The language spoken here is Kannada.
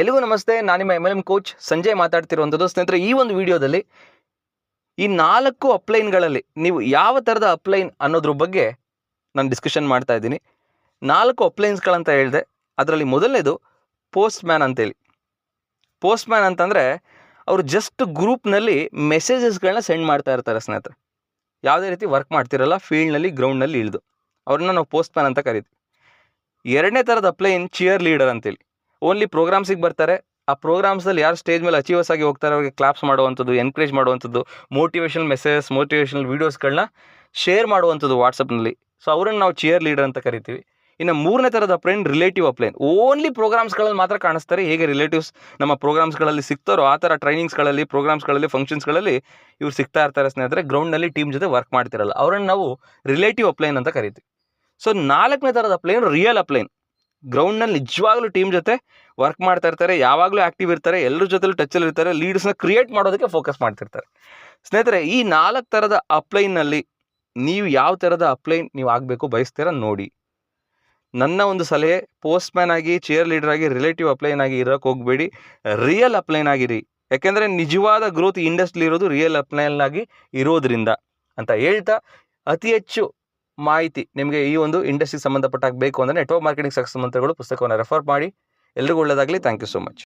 ಎಲ್ಲಿಗೂ ನಮಸ್ತೆ. ನಾನು ನಿಮ್ಮ M L M coach Sanjay ಮಾತಾಡ್ತಿರುವಂಥದ್ದು ಸ್ನೇಹಿತರೆ, ಈ ಒಂದು ವಿಡಿಯೋದಲ್ಲಿ ಈ ನಾಲ್ಕು ಅಪ್ಲೈನ್ಗಳಲ್ಲಿ ನೀವು ಯಾವ ಥರದ ಅಪ್ಲೈನ್ ಅನ್ನೋದ್ರ ಬಗ್ಗೆ ನಾನು ಡಿಸ್ಕಷನ್ ಮಾಡ್ತಾ ಇದ್ದೀನಿ. ನಾಲ್ಕು ಅಪ್ಲೈನ್ಸ್ಗಳಂತ ಹೇಳಿದೆ, ಅದರಲ್ಲಿ ಮೊದಲನೇದು ಪೋಸ್ಟ್ ಮ್ಯಾನ್ ಅಂತೇಳಿ. ಪೋಸ್ಟ್ ಮ್ಯಾನ್ ಅಂತಂದರೆ ಅವರು ಜಸ್ಟ್ ಗ್ರೂಪ್ನಲ್ಲಿ ಮೆಸೇಜಸ್ಗಳನ್ನ ಸೆಂಡ್ ಮಾಡ್ತಾ ಇರ್ತಾರೆ ಸ್ನೇಹಿತರೆ. ಯಾವುದೇ ರೀತಿ ವರ್ಕ್ ಮಾಡ್ತಿರಲ್ಲ ಫೀಲ್ಡ್ನಲ್ಲಿ ಗ್ರೌಂಡ್ನಲ್ಲಿ ಇಳಿದು. ಅವ್ರನ್ನ ನಾವು ಪೋಸ್ಟ್ ಮ್ಯಾನ್ ಅಂತ ಕರಿತೀವಿ. ಎರಡನೇ ಥರದ ಅಪ್ಲೈನ್ ಚಿಯರ್ ಲೀಡರ್ ಅಂತೇಳಿ. ಓನ್ಲಿ ಪ್ರೋಗ್ರಾಮ್ಸಿಗೆ ಬರ್ತಾರೆ. ಆ ಪ್ರೋಗ್ರಾಮ್ಸಲ್ಲಿ ಯಾರು ಸ್ಟೇಜ್ ಮೇಲೆ ಅಚೀವರ್ಸ್ ಆಗಿ ಹೋಗ್ತಾರೆ, ಅವ್ರಿಗೆ ಕ್ಲಾಪ್ಸ್ ಮಾಡುವಂಥದ್ದು ಎನ್ಕರೇಜ್ ಮಾಡುವಂಥದ್ದು ಮೋಟಿವೇಶನಲ್ ಮೆಸೇಜಸ್ ಮೋಟಿವೇಶನಲ್ ವೀಡಿಯೋಸ್ಗಳನ್ನ ಶೇರ್ ಮಾಡುವಂಥದ್ದು ವಾಟ್ಸಪ್ನಲ್ಲಿ ಸೊ ಅವರನ್ನು ನಾವು ಚಿಯರ್ ಲೀಡರ್ ಅಂತ ಕರಿತೀವಿ. ಇನ್ನು ಮೂರನೇ ಥರದ ಫ್ರೆಂಡ್ ರಿಲೇಟಿವ್ ಅಪ್ಲೈನ್ ಓನ್ಲಿ ಪ್ರೋಗ್ರಾಮ್ಸ್ಗಳಲ್ಲಿ ಮಾತ್ರ ಕಾಣಿಸ್ತಾರೆ. ಹೇಗೆ ರಿಲೇಟಿವ್ಸ್ ನಮ್ಮ ಪ್ರೋಗ್ರಾಮ್ಸ್ಗಳಲ್ಲಿ ಸಿಗ್ತಾರೋ, ಆ ಥರ ಟ್ರೈನಿಂಗ್ಸ್ಗಳಲ್ಲಿ ಪ್ರೋಗ್ರಾಮ್ಸ್ಗಳಲ್ಲಿ ಫಂಕ್ಷನ್ಸ್ಗಳಲ್ಲಿ ಇವ್ರು ಸಿಗ್ತಾ ಇರ್ತಾರೆ ಸ್ನೇಹಿತರೆ. ಗ್ರೌಂಡ್ನಲ್ಲಿ ಟೀಮ್ ಜೊತೆ ವರ್ಕ್ ಮಾಡ್ತಿರಲ್ಲ. ಅವರನ್ನು ನಾವು ರಿಲೇಟಿವ್ ಅಪ್ಲೈನ್ ಅಂತ ಕರಿತೀವಿ. ಸೊ ನಾಲ್ಕನೇ ಥರದ ಅಪ್ಲೈನ್ ರಿಯಲ್ ಅಪ್ಲೈನ್ ಗ್ರೌಂಡ್ನಲ್ಲಿ ನಿಜವಾಗ್ಲೂ ಟೀಮ್ ಜೊತೆ ವರ್ಕ್ ಮಾಡ್ತಾ ಇರ್ತಾರೆ, ಯಾವಾಗಲೂ ಆ್ಯಕ್ಟಿವ್ ಇರ್ತಾರೆ ಎಲ್ಲರ ಜೊತೆಲೂ ಟಚ್ಚಲ್ಲಿ ಇರ್ತಾರೆ ಲೀಡ್ಸ್ನ ಕ್ರಿಯೇಟ್ ಮಾಡೋದಕ್ಕೆ ಫೋಕಸ್ ಮಾಡ್ತಿರ್ತಾರೆ. ಸ್ನೇಹಿತರೆ, ಈ ನಾಲ್ಕು ಥರದ ಅಪ್ಲೈನ್ನಲ್ಲಿ ನೀವು ಯಾವ ಥರದ ಅಪ್ಲೈನ್ ನೀವು ಆಗಬೇಕು ಬಯಸ್ತೀರ ನೋಡಿ. ನನ್ನ ಒಂದು ಸಲಹೆ ಪೋಸ್ಟ್ ಮ್ಯಾನ್ ಆಗಿ ಚೇರ್ ಲೀಡರ್ ಆಗಿ ರಿಲೇಟಿವ್ ಅಪ್ಲೈನ್ ಆಗಿ ಇರೋಕ್ಕೆ ಹೋಗಬೇಡಿ. ರಿಯಲ್ ಅಪ್ಲೈನ್ ಆಗಿರಿ. ಯಾಕೆಂದರೆ ನಿಜವಾದ ಗ್ರೋತ್ ಇಂಡಸ್ಟ್ರಿ ಇರೋದು ರಿಯಲ್ ಅಪ್ಲೈನ್ ಆಗಿ ಇರೋದ್ರಿಂದ ಅಂತ ಹೇಳ್ತಾ ಅತಿ ಹೆಚ್ಚು ಮಾಹಿತಿ ನಿಮಗೆ ಈ ಒಂದು ಇಂಡಸ್ಟ್ರಿಗೆ ಸಂಬಂಧಪಟ್ಟಾಗಬೇಕು ಅಂದರೆ ನೆಟ್ವರ್ಕ್ ಮಾರ್ಕೆಟಿಂಗ್ ಸಕ್ಸಸ್ ಮಂತ್ರಗಳು ಪುಸ್ತಕವನ್ನು ರೆಫರ್ ಮಾಡಿ. ಎಲ್ರಿಗೂ ಒಳ್ಳೆಯದಾಗಲಿ ಥ್ಯಾಂಕ್ ಯು ಸೊ ಮಚ್